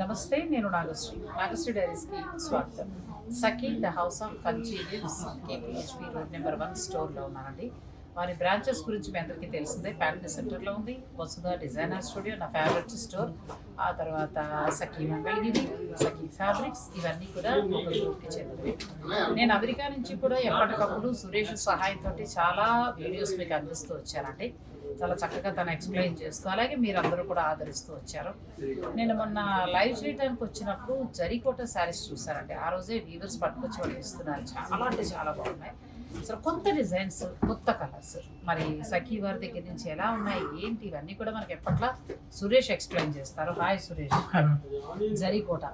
నమస్తే నేను నాగశ్రీ. నాగశ్రీ డైరీస్కి స్వాగతం. Sakhi the house of Kanchi lives KPHP road number one స్టోర్లో ఉన్నానండి. వారి బ్రాంచెస్ గురించి మీ అందరికీ తెలిసిందే. ప్యాలెస్ సెంటర్లో ఉంది. వసుధ డిజైనర్ స్టూడియో నా ఫేవరెట్ స్టోర్. ఆ తర్వాత సఖీ మంగళగిరి సఖీ ఫ్యాబ్రిక్స్ ఇవన్నీ కూడా ఒక గ్రూప్కి చెందినవి. నేను అమెరికా నుంచి కూడా ఎప్పటికప్పుడు సురేష్ సహాయంతో చాలా వీడియోస్ మీకు అందిస్తూ వచ్చానండి. చాలా చక్కగా తను ఎక్స్ప్లెయిన్ చేస్తూ అలాగే మీరు అందరూ కూడా ఆదరిస్తూ వచ్చారు. నేను మొన్న లైవ్ చేయడానికి వచ్చినప్పుడు జరికోట శారీస్ చూసారండి ఆ రోజే వీవర్స్ పట్టుకొచ్చి వాళ్ళు ఇస్తున్నారు. చాలా అంటే చాలా బాగున్నాయి. అసలు కొత్త డిజైన్స్ కొత్త కలర్స్ మరి సఖీ వారి దగ్గర నుంచి ఎలా ఉన్నాయి ఏంటి ఇవన్నీ కూడా మనకి ఎప్పట్లా సురేష్ ఎక్స్ప్లెయిన్ చేస్తారు. హాయ్ సురేష్. జరీకోట.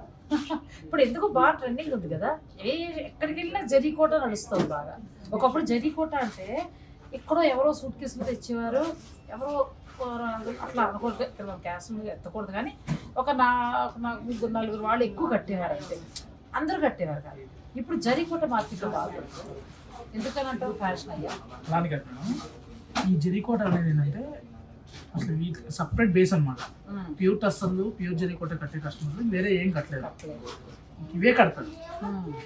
ఇప్పుడు ఎందుకు బాగా ట్రెండింగ్ ఉంది కదా. ఏ ఎక్కడికి వెళ్ళినా జరీకోట నడుస్తుంది బాగా. ఒకప్పుడు జరీకోట అంటే ఎక్కడో ఎవరో సూట్ కేసులు తెచ్చేవారు ఎవరో అట్లా అనకూడదు ఇక్కడ క్యాస్ట్ ఎత్తకూడదు కానీ ఒక నా నా ముగ్గురు నలుగురు వాళ్ళు ఎక్కువ కట్టేవారు అంతే అందరూ కట్టేవారు కాదు. ఇప్పుడు జరీకోట మార్కెట్లో బాగా ఎందుకని అంటారు ఫ్యాషన్ అయ్యా? అలానే కట్టాను. ఈ జరీకోట అనేది ఏంటంటే అసలు సపరేట్ బేస్ అన్నమాట. ఉమ్, ప్యూర్ టస్సర్లు ప్యూర్ జరీకోట కట్టే కస్టమర్లు వేరే ఏం కట్టలేదు. ఇవే కడతారు.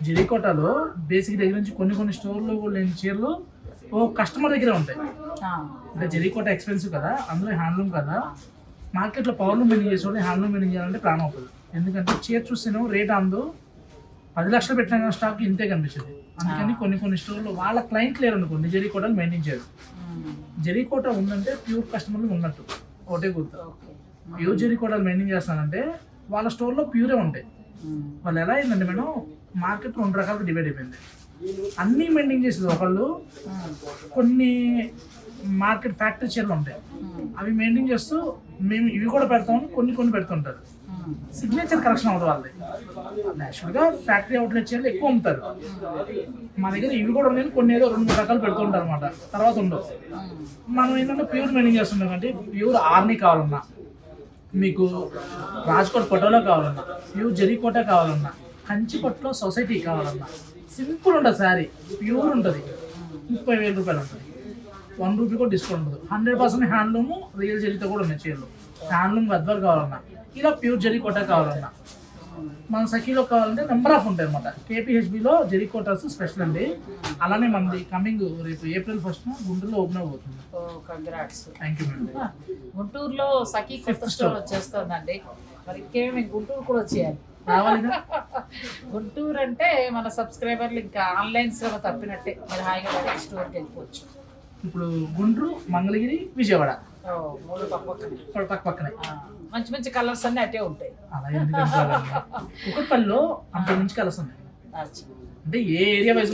జరీకోటలో బేసిక్ దగ్గర నుంచి కొన్ని కొన్ని స్టోర్లో లేని చీరలు ఓ కస్టమర్ దగ్గరే ఉంటాయి. అంటే జరీకోట ఎక్స్పెన్సివ్ కదా అందులో హ్యాండ్లూమ్ కదా మార్కెట్లో పవర్లు మెయింటైన్ చేసేవాళ్ళు హ్యాండ్లూమ్ మెయింటైన్ చేయాలంటే ప్రాణం అవుతుంది. ఎందుకంటే చీర చూస్తేనే రేట్ అందు పది లక్షలు పెట్టిన స్టాక్ ఇంతే కనిపించింది. అందుకని కొన్ని కొన్ని స్టోర్లు వాళ్ళ క్లయింట్ లేరు అనుకోండి జరీకోటలు మెయింటైన్ చేయరు. జరీకోట ఉందంటే ప్యూర్ కస్టమర్లు ఉన్నట్టు ఒకటే గుర్తు. ప్యూర్ జరీకోటలు మెయింటైన్ చేస్తానంటే వాళ్ళ స్టోర్లో ప్యూరే ఉంటాయి. వాళ్ళు ఎలా అయిందంటే మేడం మార్కెట్ రెండు రకాలుగా డివైడ్ అయిపోయింది. అన్నీ మెయింటైన్ చేసేది. ఒకళ్ళు కొన్ని మార్కెట్ ఫ్యాక్టరీ చీరలు ఉంటాయి. అవి మెయింటైన్ చేస్తూ మేము ఇవి కూడా పెడతాము కొన్ని కొన్ని పెడుతుంటారు. సిగ్నేచర్ కలెక్షన్ అవుతుంది వాళ్ళది. నేచురల్గా ఫ్యాక్టరీ అవుట్లెట్ చీరలు ఎక్కువ అమ్ముతారు. మా దగ్గర ఇవి కూడా ఉన్నాయి కొన్ని ఏదో రెండు మూడు రకాలు పెడుతుంటారు అనమాట తర్వాత ఉండవు. మనం ఏంటంటే ప్యూర్ మెయింటైన్ చేస్తున్నాం అంటే ప్యూర్ ఆర్నీ కావాలన్నా మీకు రాజ్కోట్ ఫోటోలో కావాలన్నా ప్యూర్ జరీకోట కావాలన్నా కంచిపట్లో సొసైటీ కావాలన్నా. సింపుల్ ఉంటుంది శారీ ప్యూర్ ఉంటుంది. ముప్పై వేల రూపాయలు ఉంటుంది. వన్ రూపీ కూడా డిస్కౌంట్ ఉంటుంది హండ్రెడ్ పర్సెంట్ హ్యాండ్లూమ్ రియల్ జరీతో కూడా ఉన్నాయి చీరలు. హ్యాండ్లూమ్ గద్వాలు కావాలన్నా. ఇలా ప్యూర్ జరీకోట కావాలన్నా. మన సఖీలో కావాలంటే నెంబర్ ఆఫ్ ఉంటాయి అనమాట కేపీహెచ్బిలో జరీకోటాస్ స్పెషల్ అండి. అలానే మనది కమింగ్ రేపు ఏప్రిల్ ఫస్ట్ గుంటూరులో open congrats thank you madam గుంటూరులో సఖీ కొత్త స్టోర్ వచ్చేస్తుందండి. మరి ఇంకేమి గుంటూరు కూడా వచ్చేయాలి. రావాలిగా గుంటూరు అంటే మన సబ్స్క్రైబర్లు ఇంకా ఆన్లైన్ సేవ తప్పినట్టే. మీరు హాయిగా స్టోర్కి వెళ్ళిపోవచ్చు. ఇప్పుడు గుంటూరు మంగళగిరి విజయవాడ. మూడు పక్క పక్కనే. మంచి మంచి కలర్స్ అన్నీ అటే ఉంటాయి. అంత మించి కలిసి ఉన్నాయి. అంటే ఏ ఏరియా వైజ్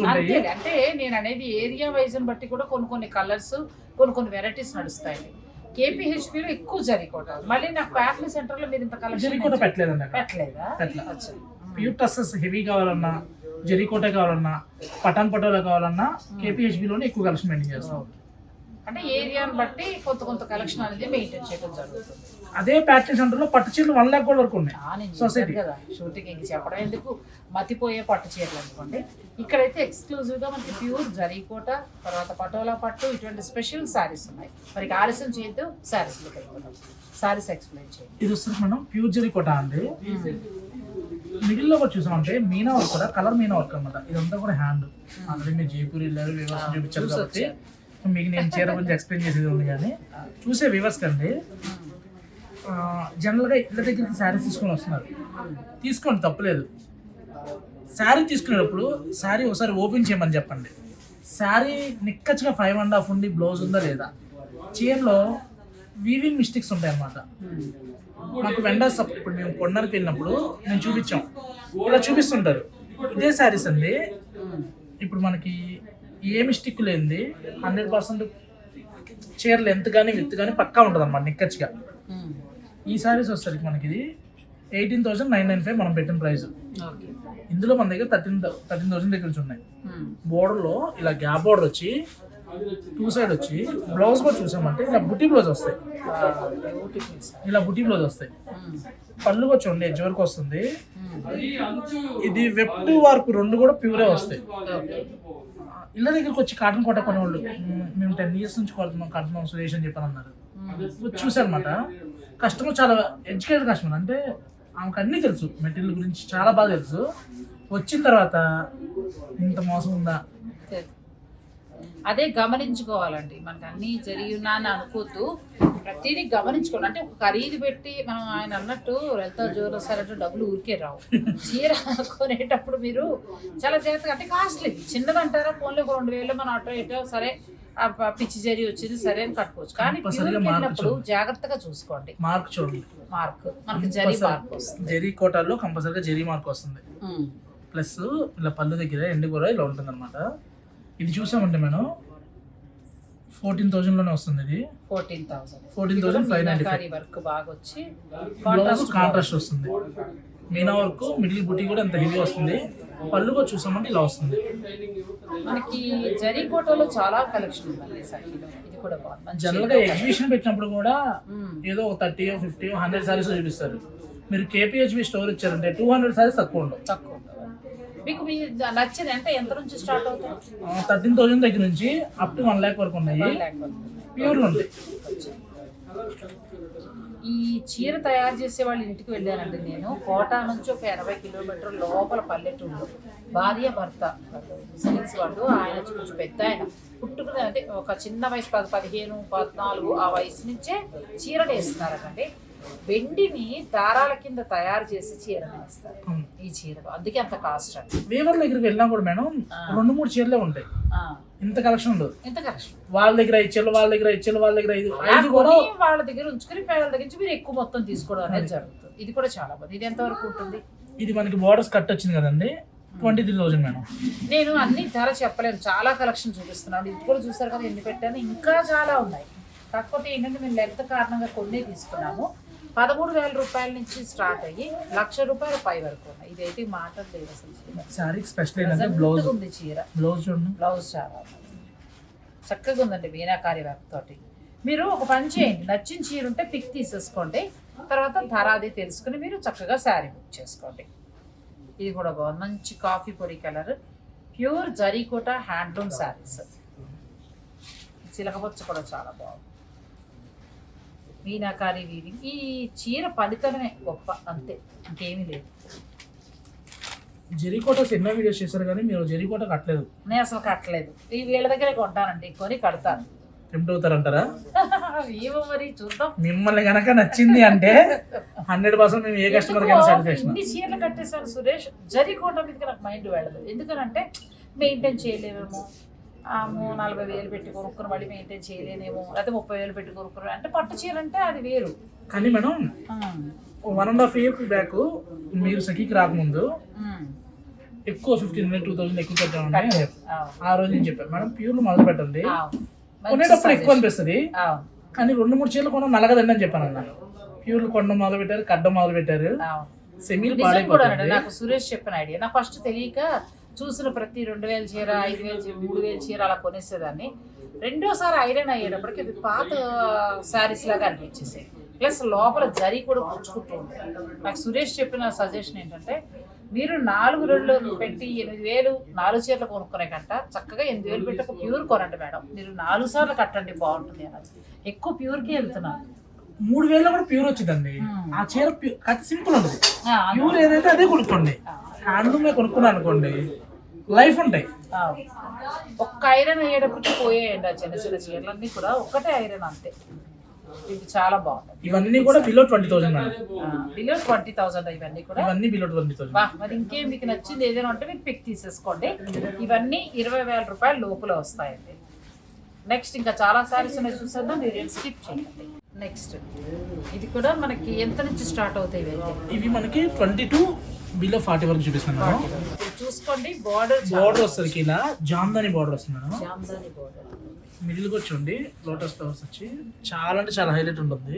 అంటే నేను అనేది ఏరియా వైజ్ బట్టి కూడా కొన్ని కొన్ని కలర్స్ కొన్ని కొన్ని వెరైటీస్ నడుస్తాయండి కేపీహెచ్పిలో ఎక్కువ జరికోట మళ్ళీ నాకు ప్యాట్లీ సెంటర్లో మీరు ఇంత కలెక్షన్ జరీకోట పెట్టలేదండి పెట్టలేదా. ప్యూర్ టస్సెస్ హెవీ కావాలన్నా జరీకోట కావాలన్నా పటాన్ పటోలా కావాలన్నా కేపీహెచ్బిలోనే ఎక్కువ కలెక్షన్ మెయింటైన్ చేస్తాం. అంటే ఏరియాని బట్టి కొంత కొంత కలెక్షన్ అనేది మెయింటైన్ చేయడం జరుగుతుంది. అదే ప్యాటర్న్ సెంటర్లో పట్టు చీరలు వన్ ల్యాక్ కూడా వరకు ఉన్నాయి. చెప్పాను కదా షూటింగ్ ఇంక చెప్పడం ఎందుకు? మతిపోయే పట్టు చీరలు అనుకోండి. ఇక్కడైతే ఎక్స్క్లూజివ్గా మనకి ప్యూర్ జరీకోట తర్వాత పటోలా పట్టు ఇటువంటి స్పెషల్ శారీస్ ఉన్నాయి. మరి ఆలస్యం చేయొద్దు శారీస్లోకి వెళ్ళిపోతాం శారీస్ ఎక్స్ప్లెయిన్ చేయండి. ఇది వస్తుంది మనం ప్యూర్ జరీకోట అండి. మిడిల్లో కూడా చూసామంటే మీనా వర్క్ కూడా కలర్ మీనా వర్క్ అనమాట ఇదంతా కూడా హ్యాండ్ ఆల్రెడీ మీరు జైపూర్ వెళ్ళారు చూపించారు చూసి కాబట్టి మీకు నేను చీర గురించి ఎక్స్ప్లెయిన్ చేసేది ఉంది కానీ చూసే వివర్స్ కండి. జనరల్గా ఇళ్ళ దగ్గరికి శారీ తీసుకొని వస్తున్నారు. తీసుకోండి తప్పలేదు. శారీ తీసుకునేటప్పుడు శారీ ఒకసారి ఓపెన్ చేయమని చెప్పండి. శారీ నిక్కచ్చిగా ఫైవ్ అండ్ హాఫ్ ఉండి బ్లౌజ్ ఉందా లేదా? చీరలో వీవింగ్ మిస్టేక్స్ ఉంటాయి అన్నమాట మాకు వెండర్స్ ఇప్పుడు మేము కొండరికి వెళ్ళినప్పుడు నేను చూపించాం. ఇలా చూపిస్తుంటారు. ఇదే శారీస్ అండి. ఇప్పుడు మనకి ఏ మిస్టేక్ లేనిది హండ్రెడ్ పర్సెంట్ చీర లెంత్ కానీ విత్ కానీ పక్కా ఉంటుంది అనమాట నిక్కచ్చిగా. ఈ శారీస్ వచ్చేసరికి మనకి ఇది eighteen thousand nine nine five మనం పెట్టిన ప్రైస్ ఇందులో మన దగ్గర థర్టీన్ థర్టీన్ థౌసండ్ దగ్గర నుంచి ఉన్నాయి. బోర్డర్లో ఇలా గ్యాప్ బోర్డర్ వచ్చి టూ సైడ్ వచ్చి బ్లౌజ్ కూడా చూసామంటే ఇలా బుటీ బ్లౌజ్ వస్తాయి. ఇలా బుటీ బ్లౌజ్ వస్తాయి. పళ్ళు కూడా చూడండి ఎడ్జ్ వరకు వస్తుంది. ఇది వెబ్ వర్క్ రెండు కూడా ప్యూరే వస్తాయి. ఇళ్ళ దగ్గరికి వచ్చి కాటన్ కోట కొనే వాళ్ళు "మ్మ్, టెన్ ఇయర్స్ నుంచి కొడుతున్నాం కడుతున్నాం సురేష్ అని చెప్పని అన్నారు. చూసారనమాట కస్టమర్ చాలా ఎడ్యుకేటెడ్ కస్టమర్ అంటే ఆమెకు అన్నీ తెలుసు. మెటీరియల్ గురించి చాలా బాగా తెలుసు. వచ్చిన తర్వాత ఇంత మోసం ఉందా? అదే గమనించుకోవాలండి. మనకు అన్నీ జరిగి ఉన్నా అని అనుకోవద్దు ప్రతిదీ గమనించుకోవాలి. అంటే ఒక ఖరీదు పెట్టి మనం ఆయన అన్నట్టు వెళ్తా జోరు సరే డబ్బులు ఊరికే రావు. చీర కొనేటప్పుడు మీరు చాలా జాగ్రత్తగా అంటే కాస్ట్లీ. చిన్నది అంటారా ఫోన్లో ఒక రెండు వేలు మనం అటో ఇటో సరే పిచ్చి జరి వచ్చింది సరే అని కట్టుకోవచ్చు. కానీ వెళ్ళినప్పుడు. జాగ్రత్తగా చూసుకోండి. మార్క్ చూడండి మార్క్. మనకి జరి మార్క్ వస్తుంది. జెరీ కోటాల్లో కంపల్సరీగా జెరీ మార్క్ వస్తుంది. ప్లస్ ఇలా పళ్ళు దగ్గర ఎండు కూర ఇలా ఉంటుంది అనమాట ఇది చూసామంటే మనం. ఫోర్టీన్ థౌజండ్లోనే వస్తుంది ఇది. Fourteen thousand 14,595. వర్క్ బాగా వచ్చి కాంట్రాస్ట్ కాంట్రాస్ట్ వస్తుంది. మీనా వర్క్ మిడిల్ బుట్టి కూడా అంత హెవీ వస్తుంది. పళ్ళు కూడా చూసామంటే ఇలా వస్తుంది. మనకి జరీకోటలో చాలా కలెక్షన్ ఇది కూడా బాగుంది. జనరల్గా ఎగ్జిబిషన్ పెట్టినప్పుడు కూడా. ఏదో థర్టీ ఫిఫ్టీ హండ్రెడ్ సారీస్ చూపిస్తారు. మీరు కేపీహెచ్బి స్టోర్ ఇచ్చారంటే టూ హండ్రెడ్ సారీస్ తక్కువ ఉండవు. తక్కువ. మీకు మీ నచ్చింది అంటే ఎంత నుంచి స్టార్ట్ అవుతుంది? థర్టీన్ థౌసండ్ దగ్గర నుంచి అప్ టు వన్ ల్యాక్ వరకు ఉన్నాయి. ప్యూర్లు ఉంటాయి ఈ చీర తయారు చేసే వాళ్ళ ఇంటికి వెళ్ళానండి నేను. కోటా నుంచి ఒక ఎనభై కిలోమీటర్ లోపల పల్లెటూరు భార్య భర్త ముస్లిమ్స్ వాళ్ళు ఆయన కొంచెం పెద్ద ఆయన. పుట్టుకునే అంటే ఒక చిన్న వయసు పది పదిహేను పద్నాలుగు ఆ వయసు నుంచే చీరలు వేస్తున్నారటండి. వెండిని దారాల కింద తయారు చేసి చీరలు వేస్తారు. అవును. ఈ చీరలు. అందుకే అంత కాస్ట్ అండి వీవర్ దగ్గరికి వెళ్ళినా కూడా మేడం రెండు మూడు చీరలే ఉంటాయి. ఇంత కలెక్షన్ ఉండదు. ఎంత కష్టం వాళ్ళ దగ్గర ఐదు చీరలు వాళ్ళ దగ్గర ఐదు చీరలు వాళ్ళ దగ్గర ఐదు ఐదు కూడా వాళ్ళ దగ్గర ఉంచుకుని వాళ్ళ దగ్గర నుంచి మీరు ఎక్కువ మొత్తం తీసుకోవడం అనేది జరుగుతుంది. ఇది కూడా చాలా బాగుంది ఇది ఎంతవరకు ఉంటుంది? ఇది మనకి బోర్డర్స్ కట్ వచ్చింది కదండి. Twenty three thousand madam. నేను అన్ని ధర చెప్పలేను. చాలా కలెక్షన్ చూపిస్తున్నాను. ఇది కూడా చూసారు కదా ఎన్ని పెట్టాను? ఇంకా చాలా ఉన్నాయి. కాకపోతే ఏంటంటే మేము లెంత్ కారణంగా కొన్ని తీసుకున్నాము. పదమూడు వేల రూపాయల నుంచి స్టార్ట్ అయ్యి లక్ష రూపాయల పై వరకు ఉన్నాయి. ఇదైతే మాటలు లేదు అసలు. శారీకి స్పెషల్ బ్లౌజ్. ఉంది చీర. బ్లౌజ్ బ్లౌజ్ చాలా. చక్కగా ఉందండి మీనాకారి వర్క్ తోటి. మీరు ఒక పని చేయండి. నచ్చిన చీర ఉంటే పిక్ తీసేసుకోండి. తర్వాత ధర అది తెలుసుకుని మీరు చక్కగా శారీ బుక్ చేసుకోండి. ఇది కూడా బాగుంది. మంచి కాఫీ పొడి colour pure Zarikota handloom sarees చిలకపచ్చ కూడా చాలా బాగుంది. మీనాకారి వీరి ఈ చీర ఫలితమే గొప్ప అంతే. ఇంకేమీ లేదు. జెరీకోట ఎన్నో వీడియోస్ చేశారు కానీ మీరు జెరీకోట కట్టలేదు. నేను అసలు కట్టలేదు. ఈ వీళ్ళ దగ్గరే కొంటానండి కొని కడతాను. టెంప్ట్ అవుతారంటారా? ఏమో మరి చూద్దాం. మిమ్మల్ని కనుక నచ్చింది అంటే హండ్రెడ్ పర్సెంట్ మేము ఏ కస్టమర్ కైనా సాటిస్ఫాక్షన్ ఇన్ని చీరలు కట్టేశాను సురేష్? జరికోట మీదకి నాకు మైండ్ వెళ్ళదు. ఎందుకనంటే మెయింటైన్ చేయలేమేమో. నలభై వేలు పెట్టి కొనుక్కుని మళ్ళీ మెయింటైన్ చేయలేనేమో లేకపోతే ముప్పై వేలు పెట్టి కొనుక్కుని అంటే పట్టు చీర అంటే అది వేరు. కానీ madam one and half year back మీరు సఖీకి రాకముందు ఎక్కువ ఫిఫ్టీన్ టూ థౌసండ్ ఎక్కువ పెట్టామని ఆ రోజు నేను చెప్పాను. మేడం ప్యూర్లు మొదలు పెట్టండి. కొనేటప్పుడు ఎక్కువ. అనిపిస్తుంది. కానీ రెండు మూడు చీరలు కొనడం నలగదండి అని చెప్పాను అన్న ప్యూర్లు కొనడం మొదలు పెట్టారు కడ్డం మొదలు పెట్టారు. సెమీలు నాకు సురేష్ చెప్పిన ఐడియా నాకు ఫస్ట్ తెలియక చూసిన ప్రతి రెండు వేల చీర ఐదు వేల చీర మూడు వేల చీర అలా కొనేసేదాన్ని. రెండోసారి ఐరన్ అయ్యేటప్పటికి అది పాత శారీస్ లాగా అనిపించేసాయి ప్లస్ లోపల జరి కూడా పుచ్చుకుంటూ ఉంటుంది నాకు సురేష్ చెప్పిన సజెషన్ ఏంటంటే మీరు నాలుగు రెండు పెట్టి ఎనిమిది వేలు నాలుగు చీరలు కొనుక్కునే కంట చక్కగా ఎనిమిది వేలు పెట్టి ఒక ప్యూర్ కొనండి మేడం. మీరు నాలుగు సార్లు కట్టండి బాగుంటుంది అన్నది. ఎక్కువ ప్యూర్కి వెళ్తున్నాను. మూడు వేలలో కూడా ప్యూర్ వచ్చిందండి. ఆ చీర ప్యూర్ సింపుల్ ఉంటుంది ఆ, ప్యూర్ ఏదైతే అదే కొనుక్కోండి. హ్యాండ్లూమే కొనుక్కున్నా అనుకోండి. లైఫ్ ఉంటాయి. ఒక్క ఐరన్ అయ్యేటప్పటికి పోయేయండి ఆ చిన్న చిన్న చీరలన్నీ కూడా. ఒక్కటే ఐరన్ అంతే. ఇది చాలా బాగుంది ఇవన్నీ కూడా below twenty thousand below twenty thousand ఇవన్నీ కూడా. ఇవన్నీ బిలో ట్వంటీ థౌసండ్ మరి ఇంకేం మీకు నచ్చింది ఏదైనా ఉంటే మీరు పిక్ తీసేసుకోండి. ఇవన్నీ ఇరవై వేల రూపాయల లోపల వస్తాయండి. నెక్స్ట్ ఇంకా చాలా సారీస్ ఉన్నాయి చూసేద్దాం. మీరు స్కిప్ చేయండి. నెక్స్ట్ ఇది కూడా మనకి ఎంత నుంచి స్టార్ట్ అవుతాయి ఇవి? మనకి ట్వంటీ టూ బిలో ఫార్టీ వరకు చూపిస్తున్నాను. మేడం చూసుకోండి బార్డర్ బార్డర్ వస్తుంది ఇలా జామ్దాని బార్డర్ వస్తుంది మేడం. జామ్దాని బార్డర్ మిడిల్కి వచ్చి లోటస్ ఫ్లవర్స్ వచ్చి చాలా అంటే చాలా హైలైట్ ఉంటుంది.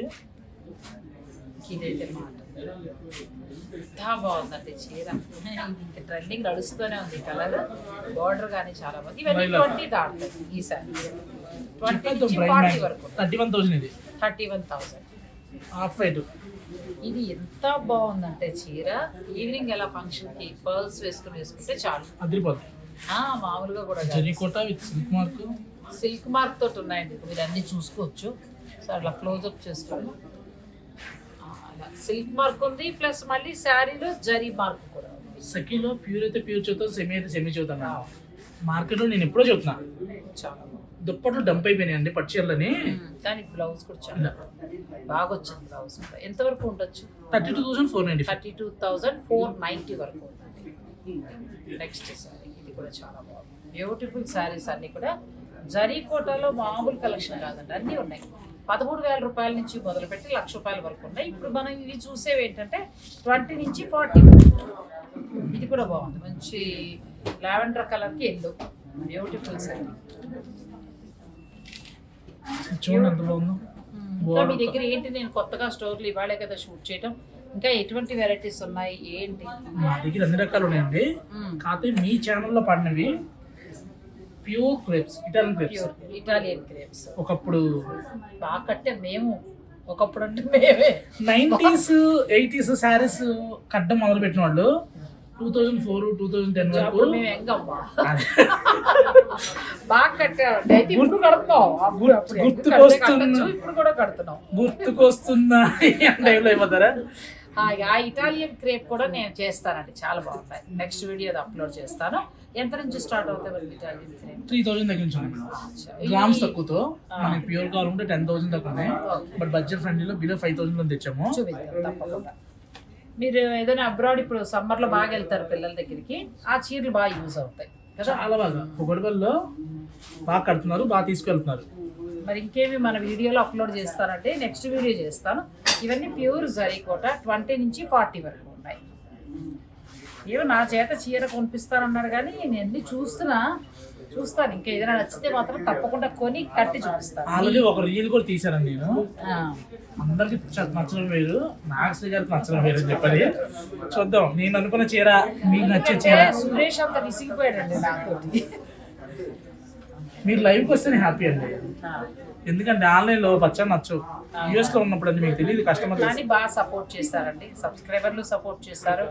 ఇదైతే మాట. ఎంత బాగుందండి చీర. ఇంకా ట్రెండింగ్ నడుస్తూనే ఉంది కలర్ బార్డర్ కానీ చాలా బాగుంది. ఇవన్నీ. ట్వంటీ దాటుతాయి ఈ సారీ. ట్వంటీ నుంచి ఫార్టీ వరకు. థర్టీ వన్ థౌసండ్ ఇది. Thirty one thousand half white ఇది ఎంత బాగుందంటే చీర. ఈవినింగ్ ఎలా ఫంక్షన్కి పర్ల్స్ వేసుకుని వేసుకుంటే చాలు. అదిరిపోతుంది మామూలుగా కూడా Zarikota with silk mark silk mark తోటి ఉన్నాయండి. మీరు అన్ని చూసుకోవచ్చు. సో అట్లా క్లోజ్అప్ చేసుకోండి. ఆ, సిల్క్ మార్క్ ఉంది ప్లస్ మళ్ళీ శారీలో జరీ మార్క్ కూడా సఖీలో ప్యూర్ అయితే ప్యూర్ చదువుతాను సెమీ అయితే సెమీ చదువుతాను మార్కెట్లో నేను ఎప్పుడో చెబుతున్నా చాలా దుప్పట్లు డంప్ అయిపోయినాయండి చీరలని కానీ బ్లౌజ్ కూడా చాలా బాగా వచ్చింది బ్లౌజ్ కూడా. ఎంతవరకు ఉండొచ్చు? Thirty two thousand four ninety thirty two thousand four ninety వరకు నెక్స్ట్ శారీ ఇది కూడా చాలా బాగుంది. బ్యూటిఫుల్ శారీస్ అన్నీ కూడా. జరీ కోటాలో మామూలు కలెక్షన్ కాదండి. అన్నీ ఉన్నాయి. పదమూడు వేల రూపాయల నుంచి మొదలుపెట్టి లక్ష రూపాయల వరకు ఉన్నాయి. ఇప్పుడు మనం ఇవి చూసేవి ఏంటంటే ట్వంటీ నుంచి ఫార్టీ. ఇది కూడా బాగుంది. మంచి లావెండర్ కలర్కి ఎల్లో. బ్యూటిఫుల్ శారీ చూడండి ఇంకా మీ దగ్గర ఏంటి? నేను కొత్తగా స్టోర్లు ఇవాళే కదా షూట్ చేయడం ఇంకా ఎటువంటి వెరైటీస్ ఉన్నాయి? ఏంటి? మా దగ్గర అన్ని రకాలు ఉన్నాయండి. కాకపోతే మీ ఛానల్లో పడినవి pure crepes Italian crepes Italian crepes ఒకప్పుడు బాగా కట్టే మేము. ఒకప్పుడు అంటే మేమే. నైంటీస్ ఎయిటీస్ శారీస్ కట్టడం మొదలు పెట్టిన వాళ్ళు two thousand four two thousand ten వరకు బాగా కట్టామండి అయితే ఇప్పుడు కడుతున్నాం గుర్తుకొస్తున్న- కూడా కడుతున్నాం గుర్తుకొస్తున్నా టైంలో అయిపోతారా? ఆ, ఇటాలియన్ క్రేప్ కూడా నేను చేస్తానండి. చాలా బాగుంటాయి. నెక్స్ట్ వీడియో అప్లోడ్ చేస్తాను. ఎంత నుంచి స్టార్ట్ అవుతాయి ఇటాలియన్ క్రేప్? త్రీ థౌజండ్ దగ్గర నుంచి గ్రామ్స్ తక్కువతో. మనకి ప్యూర్ కావాలంటే టెన్ థౌసండ్ దాకా ఉన్నాయి బట్ బడ్జెట్ ఫ్రెండ్లీలో బిలో ఫైవ్ థౌసండ్ తెచ్చాము. తప్పకుండా. మీరు ఏదైనా అబ్రాడ్ ఇప్పుడు సమ్మర్లో బాగా వెళ్తారు పిల్లల దగ్గరికి ఆ చీరలు బాగా యూజ్ అవుతాయి. కదా? చాలా బాగా. బాగా కడుతున్నారు బాగా తీసుకెళ్తున్నారు. మరి ఇంకేమి మన వీడియోలో అప్లోడ్ చేస్తానంటే నెక్స్ట్ వీడియో చేస్తాను. ఇవన్నీ ప్యూర్ జరీకోట ట్వంటీ నుంచి ఫార్టీ వరకు ఉన్నాయి. ఏమో నా చేత చీర కొనిపిస్తానన్నాడు కానీ నేను అన్ని చూస్తున్నా చూస్తాను. ఇంకా ఏదైనా నచ్చితే మాత్రం తప్పకుండా కొని కట్టి చూపిస్తాను. ఆల్రెడీ ఒక రీల్ కూడా తీశానండి నేను. అందరికి నచ్చడం వేరు. నాగశ్రీ గారికి నచ్చడం వేరు అని చెప్పాలి. చూద్దాం. నేను అనుకున్న చీర మీకు నచ్చే చీర. సురేష్ అంత విసిగిపోయాడండి నాతోటి. మీరు లైవ్కి వస్తే నేను హ్యాపీ అండి. ఎందుకంటే ఆన్లైన్లో పచ్చడి నచ్చు. యూఎస్లో ఉన్నప్పుడు అండి మీకు తెలియదు కస్టమర్ కానీ బాగా సపోర్ట్ చేస్తారండి. సబ్స్క్రైబర్లు సపోర్ట్ చేస్తారు.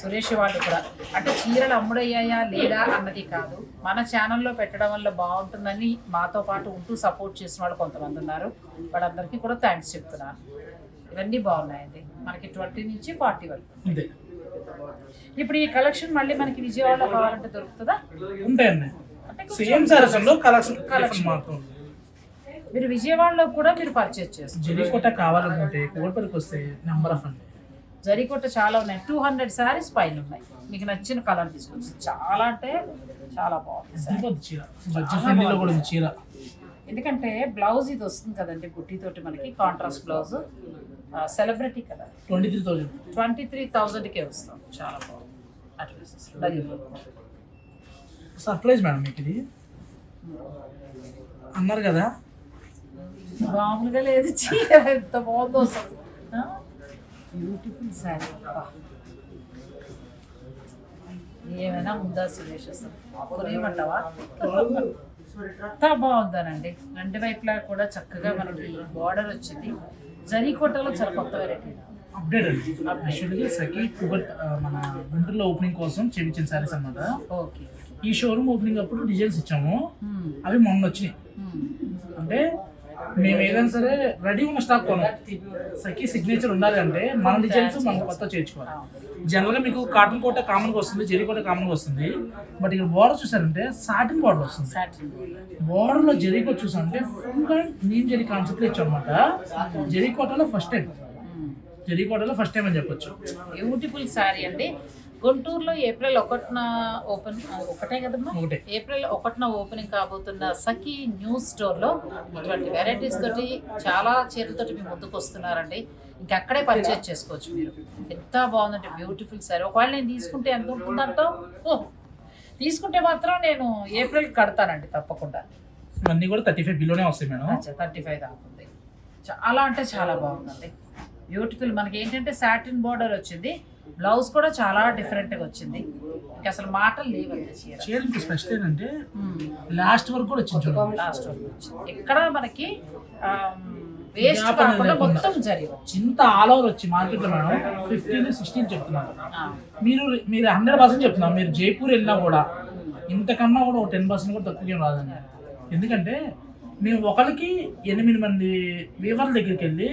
సురేష్ వాళ్ళు కూడా. అంటే చీరలు అమ్ముడయ్యాయా లేదా అన్నది కాదు. మన ఛానల్లో పెట్టడం వల్ల బాగుంటుందని మాతో పాటు ఉంటూ సపోర్ట్ చేసిన వాళ్ళు కొంతమంది ఉన్నారు. వాళ్ళందరికీ కూడా థ్యాంక్స్ చెప్తున్నాను. ఇవన్నీ బాగున్నాయండి. మనకి ట్వంటీ నుంచి ఫార్టీ వరకు ఇప్పుడు ఈ కలెక్షన్ మళ్ళీ మనకి విజయవాడలో కావాలంటే దొరుకుతుందా? ఉంటాయండి. Same collection Collection. కలెక్షన్. మాత్రం మీరు విజయవాడలో కూడా మీరు పర్చేజ్ చేస్తారు జరీకోట కావాలనుకుంటే వస్తే నెంబర్ ఆఫ్ అండి. జరీకొట్ట చాలా ఉన్నాయి. టూ హండ్రెడ్ శారీస్ పైన ఉన్నాయి. మీకు నచ్చిన కలర్ తీసుకోవచ్చు చాలా అంటే చాలా బాగుంది చీర. ఎందుకంటే బ్లౌజ్ ఇది వస్తుంది కదండి బుట్టితోటి మనకి contrast blouse celebrity colour twenty three thousand twenty three థౌజండ్కే వస్తుంది. చాలా బాగుంది. అట్లా సర్ప్రైజ్ మేడం మీకు ఇది అన్నారు కదా. మామూలుగా లేదు చీర. ఎంత బాగుందో అసలు. బ్యూటిఫుల్ శారీ ఏమైనా ఉందా సురేష్ అసలు కొనేయమంటావా ఎంత బాగుందానండి. రెండు వైపులా కూడా చక్కగా మనకి బార్డర్ వచ్చింది. జరీకోటలో చాలా కొత్త వెరైటీ అప్డేట్ అండి. యాక్చువల్గా సఖీ మన గుంటూరులో ఓపెనింగ్ కోసం చేయించిన సారీస్ అన్నమాట. ఓకే ఈ షోరూమ్ ఓపెనింగ్ అప్పుడు డిజైన్స్ ఇచ్చాము. అవి మొన్న వచ్చినాయి. అంటే మేము ఏదైనా సరే రెడీ ఉన్న స్టాక్ కొనాం సఖీ సిగ్నేచర్ ఉండాలి అంటే మన డిజైన్స్ మనం కొత్త చేర్చుకోవాలి జనరల్గా మీకు కాటన్ కోట కామన్గా వస్తుంది జెరీ కోట కామన్గా వస్తుంది. బట్ ఇక్కడ బోర్డర్ చూసారంటే సాటిన్ బోర్డర్ వస్తుంది. బోర్డర్లో జెరీ కోట చూసారంటే ఫుల్గా నీమ్ జెరీ కాన్సెప్ట్లో ఇచ్చామన్నమాట. జెరీ కోటలో ఫస్ట్ టైం జెరీ కోటలో ఫస్ట్ టైం అని చెప్పొచ్చు. బ్యూటిఫుల్ శారీ అండి. గుంటూరులో ఏప్రిల్ ఒకటిన ఓపెన్ ఒకటే కదమ్మా? ఏప్రిల్ ఒకటిన ఓపెనింగ్ కాబోతున్న సఖీ న్యూస్ స్టోర్లో ఇటువంటి వెరైటీస్ తోటి చాలా చీరలతోటి మీ ముందుకు వస్తున్నారండి. ఇంకా అక్కడే పర్చేజ్ చేసుకోవచ్చు మీరు. ఎంత బాగుందంటే బ్యూటిఫుల్ సారీ. ఒకవేళ నేను తీసుకుంటే ఎంత ఉంటుందంటావు ఓ తీసుకుంటే మాత్రం నేను ఏప్రిల్ కడతానండి తప్పకుండా. ఇవన్నీ కూడా థర్టీ ఫైవ్ బిలోనే వస్తాయి మేడం. థర్టీ ఫైవ్ దాకా ఉంది. చాలా అంటే చాలా బాగుందండి. బ్యూటిఫుల్. మనకి ఏంటంటే సాటిన్ బార్డర్ వచ్చింది. బ్లౌజ్ కూడా చాలా డిఫరెంట్గా వచ్చింది. అసలు మాటలు లేవండి చీర. స్పెషల్ ఏంటంటే లాస్ట్ వరకు కూడా వచ్చింది లాస్ట్ వచ్చింది. ఎక్కడ మనకి వేస్ట్ కాకుండా. మొత్తం జరిగి ఇంత ఆల్ ఓవర్ వచ్చి మార్కెట్లో మేడం ఫిఫ్టీన్ సిక్స్టీన్ చెప్తున్నారు. మీరు మీరు హండ్రెడ్ పర్సెంట్ చెప్తున్నారు. మీరు జైపూర్ వెళ్ళినా కూడా ఇంతకన్నా కూడా ఒక టెన్ పర్సెంట్ కూడా తక్కువ ఏం రాదండి. ఎందుకంటే మేము ఒకరికి ఎనిమిది మంది వీవర్ల దగ్గరికి వెళ్ళి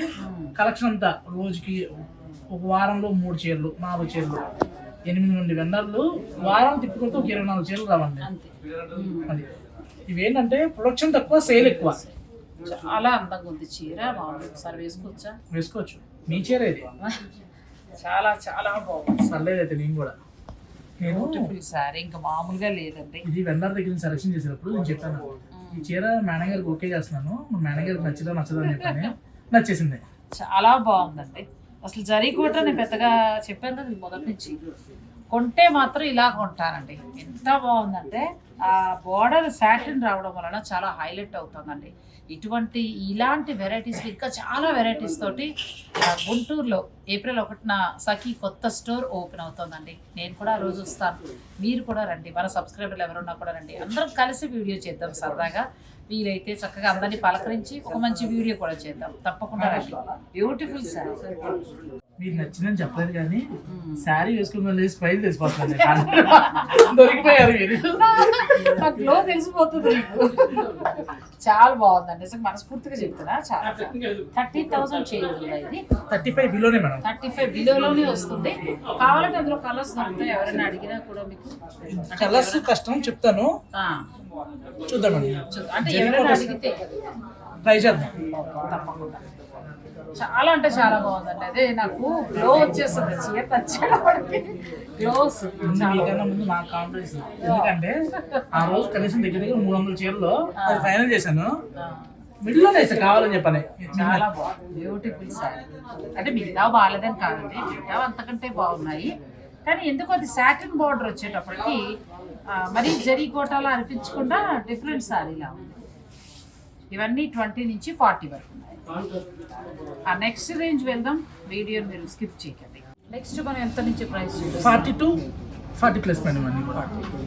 కలెక్షన్ అంతా రోజుకి ఒక వారంలో మూడు చీరలు నాలుగు చీరలు ఎనిమిది మంది వెండర్లు వారం తిప్పుకుంటూ ఒక ఇరవై నాలుగు చీరలు రావండి. అది. ఇవేంటంటే ప్రొడక్షన్ తక్కువ సేల్ ఎక్కువ. చాలా అందంగా ఉంది చీర మామూలు ఒకసారి వేసుకోవచ్చా? వేసుకోవచ్చు. మీ చీర ఇది? చాలా చాలా బాగుంది. సర్లేదైతే నేను కూడా. నేను బ్యూటిఫుల్ సారీ ఇంకా మామూలుగా లేదండి. ఇది వెండర్ దగ్గర నుంచి సెలెక్షన్ చేసేటప్పుడు నేను చెప్పాను. ఈ చీర మేనేజర్కి ఓకే చేస్తున్నాను. మా మేనేజర్కి నచ్చదా నచ్చదా అని చెప్పాను నచ్చేసింది. చాలా బాగుందండి. అసలు జరీ నేను పెద్దగా చెప్పాను కదా మొదటి నుంచి. కొంటే మాత్రం ఇలా కొంటానండి. ఎంత బాగుందంటే ఆ బోర్డర్ శాటిన్ రావడం వలన చాలా హైలైట్ అవుతుందండి. ఇటువంటి ఇలాంటి వెరైటీస్ ఇంకా చాలా వెరైటీస్ తోటి గుంటూరులో ఏప్రిల్ ఒకటిన సఖీ కొత్త స్టోర్ ఓపెన్ అవుతుందండి. నేను కూడా ఆ రోజు వస్తాను. మీరు కూడా రండి. మన సబ్స్క్రైబర్లు ఎవరున్నా కూడా రండి. అందరం కలిసి వీడియో చేద్దాం సరదాగా. వీలైతే చక్కగా అందరినీ పలకరించి ఒక మంచి వీడియో కూడా చేద్దాం. తప్పకుండా రండి. బ్యూటిఫుల్ సార్ మీరు నచ్చిందని చెప్పలేదు కానీ శారీ వేసుకున్న లేదు స్మైల్ తెలిసిపోతుంది. దొరికిపోయారు మీరు. నాకు గ్లో తెలిసిపోతుంది చాలా బాగుందండి. అసలు మనస్ఫూర్తిగా చెప్తున్నా చాలా థర్టీ థౌసండ్ చేయాలి ఇది? థర్టీ ఫైవ్ బిలోనే మేడం. థర్టీ ఫైవ్ బిలోలోనే వస్తుంది. కావాలంటే అందులో కలర్స్ దొరుకుతాయి. ఎవరైనా అడిగినా కూడా మీకు కలర్స్ కష్టం చెప్తాను. ఆ, చూద్దాం మేడం చూ- అంటే ఎవరైనా అడిగితే ట్రై చేద్దాం. తప్పకుండా. చాలా అంటే చాలా బాగుందండి. అదే నాకు గ్లో వచ్చేస్తుంది. చీర నచ్చేటప్పటికి గ్లోస్ ముందు మీకన్నా ముందు నాకు కాంపిటీషన్. ఎందుకంటే ఆ రోజు కనీసం దగ్గర దగ్గర మూడు వందల చీరలో అది ఫైనల్ చేశాను. మిడిల్లో వేసా కావాలని చెప్పని. చాలా బాగుంది. బ్యూటిఫుల్ సారీ అంటే మిగతా బాగాలేదని కాదండి. మిగతా అంతకంటే బాగున్నాయి. కానీ ఎందుకు అది సాటిన్ బార్డర్ వచ్చేటప్పటికి మరీ జరీ కోటాలో అనిపించకుండా డిఫరెంట్ సారీలా ఉంది. ఇవన్నీ ట్వంటీ నుంచి ఫార్టీ వరకు ఉన్నాయి. ఆ నెక్స్ట్ రేంజ్ వెళ్దాం. వీడియోని మీరు స్కిప్ చేయకండి. నెక్స్ట్ మనం ఎంత నుంచి price forty to forty plus madam అన్ని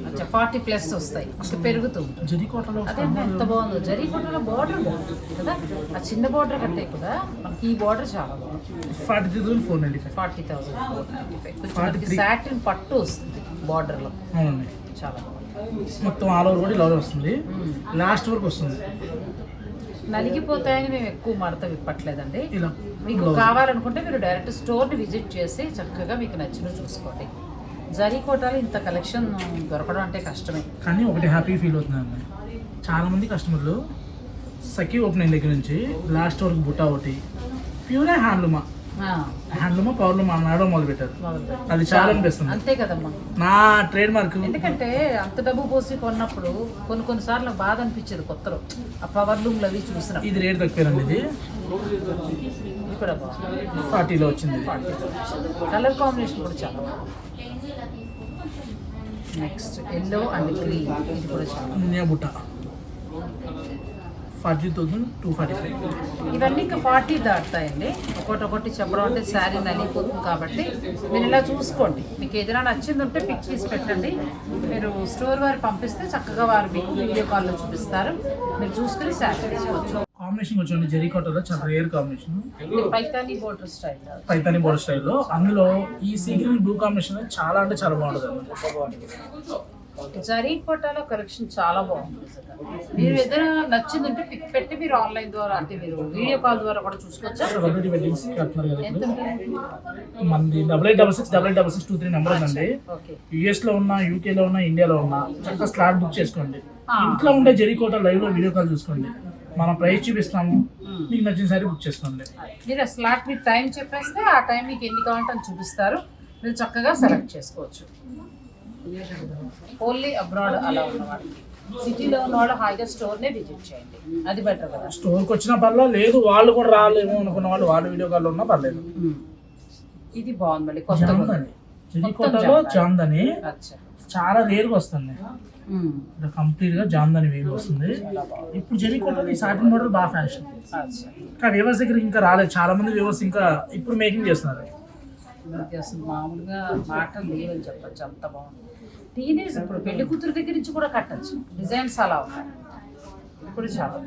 అచ్చా ఫార్టీ ప్లస్ వస్తాయి. ఇంకా పెరుగుతుంది జరికోటలో అదే ఎంత బాగుందో. జరీ కోటలో బార్డర్ బాగుంది కదా. ఆ చిన్న బార్డర్ కంటే కూడా మనకి ఈ బార్డర్ చాలా బాగుంది forty three thousand four ninety five. Forty thousand four ninety five. కొంచెం 43. మనకి సాటిన్ పట్టు వస్తుంది. బార్డర్లో. అవునండి. చాలా బాగుంది. మొత్తం ఆల్ ఓవర్ కూడా ఇలా వస్తుంది. లాస్ట్ వరకు వస్తుంది. నలిగిపోతాయని మేము ఎక్కువ మడత విప్పట్లేదండి. ఇలా మీకు కావాలనుకుంటే మీరు డైరెక్ట్ స్టోర్ని విజిట్ చేసి చక్కగా మీకు నచ్చినవి చూసుకోండి. జరీ కోటాలు ఇంత కలెక్షన్ దొరకడం అంటే కష్టమే. కానీ ఒకటి హ్యాపీ ఫీల్ అవుతుందండి. చాలా మంది కస్టమర్లు సఖీ ఓపెనింగ్ దగ్గర నుంచి లాస్ట్ వరకు బుట్టా ఒకటి. ప్యూరే హ్యాండ్లూమా హ్యాండ్లూమా పవర్లూమా అనడం మొదలు పెట్టారు. అది చాలా అనిపిస్తుంది. అంతే కదమ్మా. నా ట్రేడ్ మార్క్ ఎందుకంటే అంత డబ్బు పోసి కొన్నప్పుడు కొన్ని కొన్నిసార్లు నాకు బాధ అనిపించేది కొత్తలో. ఆ పవర్ లూమ్లు అవి చూసినప్పుడు. ఇది రేట్ తక్కువేనండి ఇది. ఫార్టీలో వచ్చింది. కలర్ కాంబినేషన్ కూడా చాలా నెక్స్ట్ ఎల్లో అండ్ గ్రీన్. ఇది కూడా చాలా బుట్ట. Forty thousand two forty five. ఇవన్నీ ఇంకా ఫార్టీ దాటుతాయండి. ఒకటి ఒకటి చెప్పడం అంటే శారీ నలిగిపోతుంది కాబట్టి మీరు ఇలా చూసుకోండి. మీకు ఏదైనా నచ్చింది ఉంటే పిక్ తీసి పెట్టండి. మీరు స్టోర్ వారు పంపిస్తే చక్కగా వారు మీకు వీడియో కాల్లో చూపిస్తారు. మీరు చూసుకుని శారీ తీసుకోవచ్చు కాంబినేషన్ వచ్చి జరీ చాలా rare combination. Paithani border style. Paithani border స్టైల్లో. అందులో ఈ సీ గ్రీన్ బ్లూ కాంబినేషన్ చాలా అంటే చాలా బాగుంటుంది జరీ కోటాలో కలెక్షన్ చాలా బాగుంది. మీరు ఏదైనా నచ్చింది ఉంటే పిక్ పెట్టి మీరు ఆన్లైన్ ద్వారా అంటే మీరు వీడియో కాల్ ద్వారా కూడా చూసుకోవచ్చా మనది double eight double six double eight double six two three number ఉందండి. యుఎస్లో ఉన్నా యూకే లో ఉన్నా ఇండియాలో ఉన్నా చక్కగా స్లాట్ బుక్ చేసుకోండి. ఇంట్లో ఉండే జెరీకోట లైవ్లో వీడియో కాల్ చూసుకోండి. మనం ప్రైస్ చూపిస్తాము. మీకు నచ్చిన సారీ బుక్ చేసుకోండి. మీరు స్లాట్ మీరు టైం చెప్పేస్తే ఆ టైం మీకు ఎన్ని కావాలంటే అని చూపిస్తారు. మీరు చక్కగా సెలెక్ట్ చేసుకోవచ్చు. ఓన్లీ అబ్రాడ్ అలా ఉన్నవాడు సిటీలో ఉన్నవాడు హాయిగా స్టోర్నే విజిట్ చేయండి. అది బెటర్ కదా. స్టోర్కి వచ్చిన పర్లా లేదు వాళ్ళు కూడా రాలేము అనుకున్న వాళ్ళు వాళ్ళు వీడియో కాల్ ఉన్నా పర్లేదు. ఇది బాగుంది మళ్ళీ కొత్త జామ్దని అచ్చా. చాలా రేరుగా వస్తుంది కంప్లీట్గా జామ్దని వేవి వస్తుంది. ఇప్పుడు జెరీకోటలో ఈ సాటిన్ మోడల్ బాగా ఫ్యాషన్ అచ్చా. ఇంకా వ్యూవర్స్ దగ్గర ఇంకా రాలేదు. చాలా మంది వ్యూవర్స్ ఇంకా ఇప్పుడు మేకింగ్ చేస్తున్నారు. అసలు మామూలుగా మాటలు లేవని చెప్పచ్చు అంత బాగుంది. టీనేజ్ ఇప్పుడు పెళ్ళి కూతురు దగ్గర నుంచి కూడా కట్టచ్చు. డిజైన్స్ అలా ఉన్నాయి. ఇప్పుడు చాలా.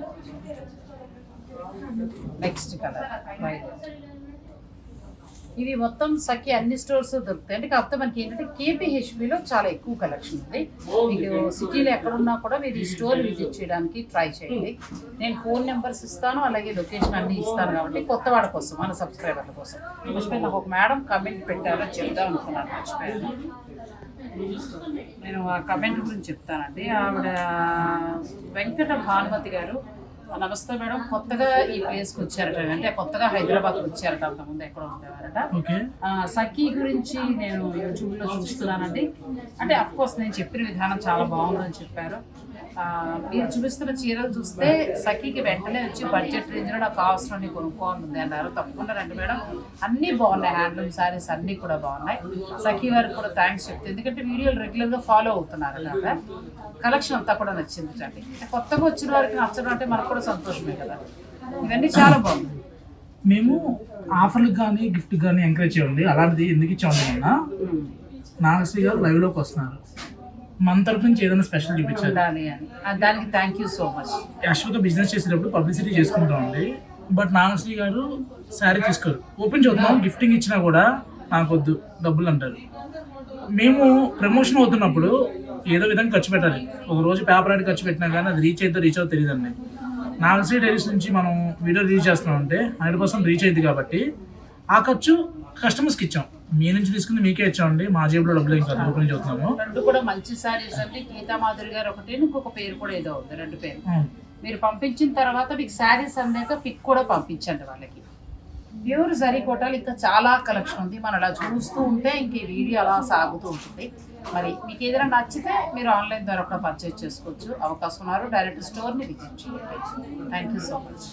నెక్స్ట్ కలర్ వైట్ ఇవి మొత్తం సఖి అన్ని స్టోర్స్ దొరుకుతాయి. అంటే కాకపోతే మనకి ఏంటంటే కేపీహెచ్పిలో చాలా ఎక్కువ కలెక్షన్ ఉంది. మీకు సిటీలో ఎక్కడున్నా కూడా మీరు ఈ స్టోర్ విజిట్ చేయడానికి ట్రై చేయండి. నేను ఫోన్ నెంబర్స్ ఇస్తాను అలాగే లొకేషన్ అన్ని ఇస్తాను కాబట్టి కొత్త వాళ్ళ కోసం మన సబ్స్క్రైబర్ల కోసం. మర్చిపోయి నాకు ఒక మేడం కమెంట్ పెట్టారో చెప్దాం అనుకున్నాను మర్చిపోయాను. నేను ఆ కమెంట్ గురించి చెప్తానండి. ఆవిడ వెంకట భానుమతి గారు నమస్తే మేడం. కొత్తగా ఈ ప్లేస్కి వచ్చారట అంటే కొత్తగా హైదరాబాద్కి వచ్చారట అంతకుముందు ఎక్కడ ఉండేవారట. సఖీ గురించి నేను యూట్యూబ్లో చూస్తున్నానండి. అంటే అఫ్ కోర్స్ నేను చెప్పిన విధానం చాలా బాగుందని చెప్పారు. మీరు చూపిస్తున్న చీరలు చూస్తే సఖీకి వెంటనే వచ్చి బడ్జెట్ రేంజ్లో నాకు కావాల్సిన కొనుక్కోవాలని ఉంది అన్నారు. తప్పకుండా రండి మేడం. అన్నీ బాగున్నాయి హ్యాండ్లూమ్ శారీస్ అన్నీ కూడా బాగున్నాయి. సఖీ వారికి కూడా థ్యాంక్స్ చెప్తే ఎందుకంటే వీడియోలు రెగ్యులర్గా ఫాలో అవుతున్నారు కదా. కలెక్షన్ అంతా కూడా నచ్చింది అండి కొత్తగా వచ్చిన వారికి నచ్చడం అంటే మనకు కూడా సంతోషమే కదా. ఇవన్నీ చాలా బాగుంది మేము ఆఫర్లకు కానీ గిఫ్ట్ కానీ ఎంకరేజ్ చేయండి. అలాంటిది ఎందుకు ఇచ్చామండి మొన్న నాగశ్రీ గారు లైవ్లోకి వస్తున్నారు. మన తరపు నుంచి ఏదైనా స్పెషల్ చూపించాలి. దానికి థ్యాంక్ యూ సో మచ్ యాక్చువల్గా బిజినెస్ చేసేటప్పుడు పబ్లిసిటీ చేసుకుంటామండి బట్ నాగశ్రీ గారు శారీ తీసుకోరు. ఓపెన్ చూద్దాం గిఫ్టింగ్ ఇచ్చినా కూడా నాకొద్దు డబ్బులు అంటారు. మేము ప్రమోషన్ అవుతున్నప్పుడు ఏదో విధంగా ఖర్చు పెట్టాలి. ఒక రోజు పేపర్ ఆడి ఖర్చు పెట్టినా కానీ అది రీచ్ అయితే రీచ్ అవుతుంది తెలియదండి. నాగశ్రీ డైరీస్ నుంచి మనం వీడియో రీచ్ చేస్తున్నామంటే హండ్రెడ్ పర్సెంట్ రీచ్ అయింది కాబట్టి ఆ ఖర్చు కస్టమర్స్కి ఇచ్చాం. మీ నుంచి తీసుకుని మీకే ఇచ్చామండి. మా జేబులో డబ్బులు ఏం కాదు. చూస్తున్నాము రెండు కూడా మంచి సారీస్ అంటే గీతా మాధురి గారు ఒకటి ఇంకొక పేరు కూడా ఏదో ఉంది. రెండు పేరు. మీరు పంపించిన తర్వాత మీకు శారీస్ అందాక పిక్ కూడా పంపించండి వాళ్ళకి. ప్యూర్ జరీ కోటాలు ఇంకా చాలా కలెక్షన్ ఉంది. మనం అలా చూస్తూ ఉంటే ఇంక వీడియో అలా సాగుతూ ఉంటుంది. మరి మీకు ఏదైనా నచ్చితే మీరు ఆన్లైన్ ద్వారా కూడా పర్చేజ్ చేసుకోవచ్చు. అవకాశం ఉన్నారు డైరెక్ట్ స్టోర్ని విజిట్ చేయండి. Thank you so much